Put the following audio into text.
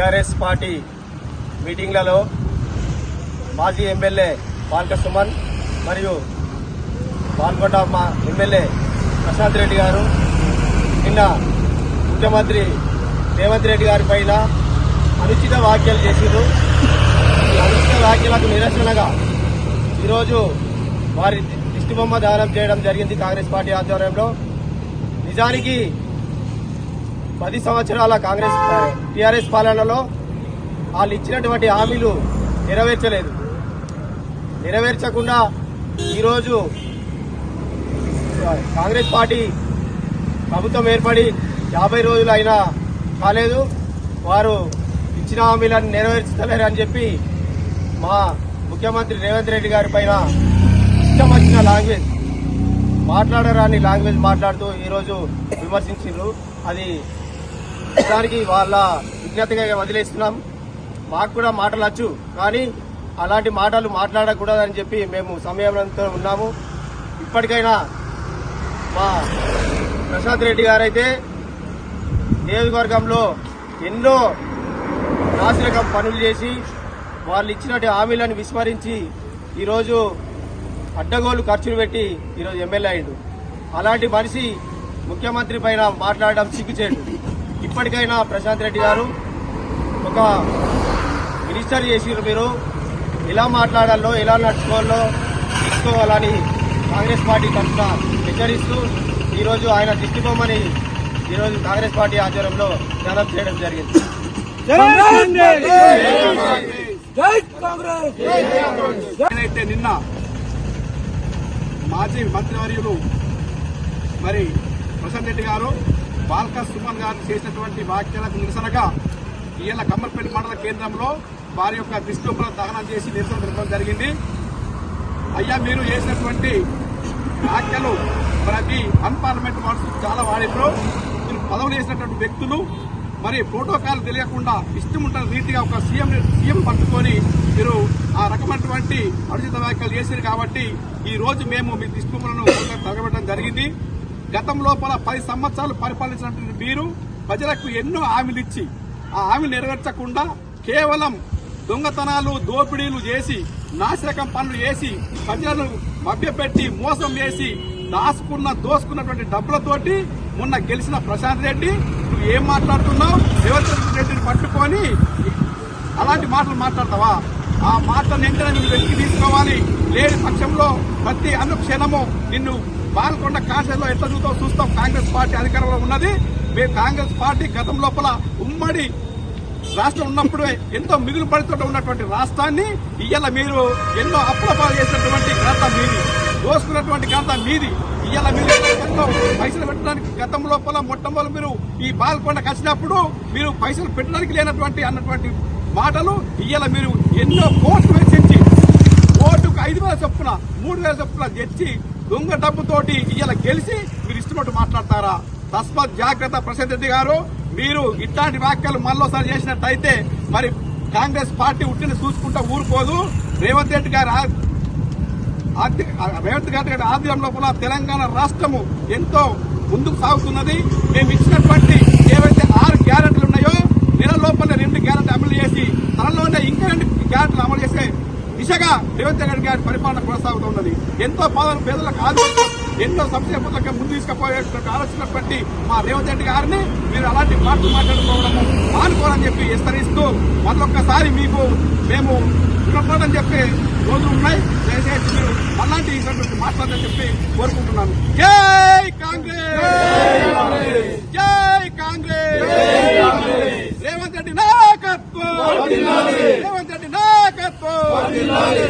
TRS party మీటింగ్లలో మాజీ MLA పాల్క Suman మరియు పాల్గొండ మా ఎమ్మెల్యే ప్రశాంత్ రెడ్డి గారు నిన్న ముఖ్యమంత్రి రేవంత్ రెడ్డి గారి పైన అనుచిత వ్యాఖ్యలు చేసిరు ఈ అనుచిత వ్యాఖ్యలకు నిరసనగా ఈరోజు వారి దిష్టిబొమ్మ దానం చేయడం జరిగింది కాంగ్రెస్ పార్టీ ఆధ్వర్యంలో. నిజానికి పది సంవత్సరాల కాంగ్రెస్ టీఆర్ఎస్ పాలనలో వాళ్ళు ఇచ్చినటువంటి హామీలు నెరవేర్చలేదు. నెరవేర్చకుండా ఈరోజు కాంగ్రెస్ పార్టీ ప్రభుత్వం ఏర్పడి యాభై రోజులు అయినా కాలేదు. వారు ఇచ్చిన హామీలను నెరవేర్చలేరు అని చెప్పి మా ముఖ్యమంత్రి రేవంత్ రెడ్డి గారి పైన ఇష్టం వచ్చిన లాంగ్వేజ్ మాట్లాడరాని లాంగ్వేజ్ మాట్లాడుతూ ఈరోజు విమర్శించారు అది దానికి వాళ్ళ విజ్ఞతగా వదిలేస్తున్నాం. మాకు కూడా మాటలు వచ్చు కానీ అలాంటి మాటలు మాట్లాడకూడదని చెప్పి మేము సమయంతో ఉన్నాము. ఇప్పటికైనా మా ప్రశాంత్ రెడ్డి గారైతే నియోజకవర్గంలో ఎన్నో నాశనకం పనులు చేసి వాళ్ళు ఇచ్చినట్టు హామీలను విస్మరించి ఈరోజు అడ్డగోలు ఖర్చులు పెట్టి ఈరోజు ఎమ్మెల్యే అయిండు అలాంటి మనిషి ముఖ్యమంత్రి పైన మాట్లాడడం సిగ్గుచేటు. ఇప్పటికైనా ప్రశాంత్ రెడ్డి గారు ఒక మినిస్టర్ చేసిరు మీరు. ఎలా మాట్లాడాలో ఎలా నడుచుకోవాలో తీసుకోవాలని కాంగ్రెస్ పార్టీ తరఫున హెచ్చరిస్తూ ఈరోజు ఆయన దిష్టిబొమ్మని ఈరోజు కాంగ్రెస్ పార్టీ ఆధ్వర్యంలో ధ్యానం చేయడం జరిగింది. ఏదైతే నిన్న మాజీ మంత్రివర్యులు మరి ప్రశాంత్ రెడ్డి గారు బాల్క సుమన్ గారు చేసినటువంటి వ్యాఖ్యలకు నిరసనగా ఈయన కమ్మర్పల్లి మండల కేంద్రంలో వారి యొక్క దిష్టిపల దహనం చేసి నిరసన జరపడం జరిగింది. అయ్యా మీరు చేసినటువంటి వ్యాఖ్యలు ప్రతి అన్పార్లమెంట్ వాడు చాలా వాడిలో మీరు పదవులు చేసినటువంటి వ్యక్తులు మరి ప్రోటోకాల్ తెలియకుండా ఇష్టం ఉంటుంది రీతిగా ఒక సీఎం సీఎం పట్టుకొని మీరు ఆ రకమైనటువంటి అనుచిత వ్యాఖ్యలు చేశారు కాబట్టి ఈ రోజు మేము మీ దిష్టిబొమ్మలను తగబెట్టడం జరిగింది. గతం లోపల పది సంవత్సరాలు పరిపాలించినటువంటి మీరు ప్రజలకు ఎన్నో హామీలు ఇచ్చి ఆ హామీలు నెరవేర్చకుండా కేవలం దొంగతనాలు దోపిడీలు చేసి నాశరకం పనులు చేసి ప్రజలను మభ్యపెట్టి మోసం చేసి దాసుకున్న దోసుకున్నటువంటి డబ్బులతోటి మొన్న గెలిచిన ప్రశాంత్ రెడ్డి. నువ్వు ఏం మాట్లాడుతున్నావు? రేవంత్ రెడ్డిని పట్టుకొని అలాంటి మాటలు మాట్లాడతావా? ఆ మాటలు వెంటనే నువ్వు వెతికి తీసుకోవాలి. లేని పక్షంలో ప్రతి అనుక్షణము నిన్ను బాలకొండ కాశీలో ఎట్లా చూస్తావు చూస్తాం. కాంగ్రెస్ పార్టీ అధికారంలో ఉన్నది. మేము కాంగ్రెస్ పార్టీ గతం లోపల ఉమ్మడి రాష్ట్రం ఉన్నప్పుడే ఎంతో మిగులు పడితో ఉన్నటువంటి రాష్ట్రాన్ని ఇవాళ మీరు ఎన్నో అప్పులపాలు చేసినటువంటి ఘనత మీది. దోసుకున్నటువంటి ఘనత మీది. ఇవాళ మీరు ఎంతో పైసలు పెట్టడానికి గతం లోపల మొట్టమొదటి మీరు ఈ పాల్కొండ కచ్చినప్పుడు మీరు పైసలు పెట్టడానికి లేనటువంటి అన్నటువంటి మాటలు ఇవాళ మీరు ఎన్నో కోట్లు వెచ్చించి ఓటుకు ఐదు వేల చొప్పున మూడు వేల చొప్పున తెచ్చి దొంగ డబ్బుతోటి ఇలా గెలిచి మీరు ఇష్టపట్టు మాట్లాడతారా? తస్మత్ జాగ్రత్త ప్రశాంత్ రెడ్డి గారు. మీరు ఇట్లాంటి వ్యాఖ్యలు మళ్ళోసారి చేసినట్టయితే మరి కాంగ్రెస్ పార్టీ ఉట్టిని చూసుకుంటా ఊరుకోదు. రేవంత్ రెడ్డి గారు రేవంత్ రెడ్డి గారి ఆధ్వర్యం లోపల తెలంగాణ రాష్ట్రము ఎంతో ముందుకు సాగుతున్నది. మేము ఇచ్చినటువంటి ఏవైతే ఆరు గ్యారెంటీలు ఉన్నాయో నెల లోపల రెండు గ్యారెంటీ అమలు చేసి త్వరలోనే ఇంకా రెండు గ్యారెంటీలు అమలు చేసే దిశగా రేవంత్ రెడ్డి గారి పరిపాలన కొనసాగుతున్నది ఎంతో పాదలు పేదలకు ఆదుకుంటూ ఎన్నో సంక్షేమాలకు ముందు తీసుకుపోయేటువంటి ఆలోచనటువంటి మా రేవంత్ రెడ్డి గారిని మీరు అలాంటి మాటలు మాట్లాడుకోవడము మానుకోవాలని చెప్పి విస్తరిస్తూ మరొక్కసారి మీకు మేము రుణపడని చెప్పి రోజులు ఉన్నాయి. దయచేసి మీరు అలాంటి ఇటువంటి మాట్లాడని చెప్పి కోరుకుంటున్నాను. జై కాంగ్రెస్! జై కాంగ్రెస్! రేవంత్ రెడ్డి నాయకత్వం! రేవంత్ రెడ్డి నాయకత్వం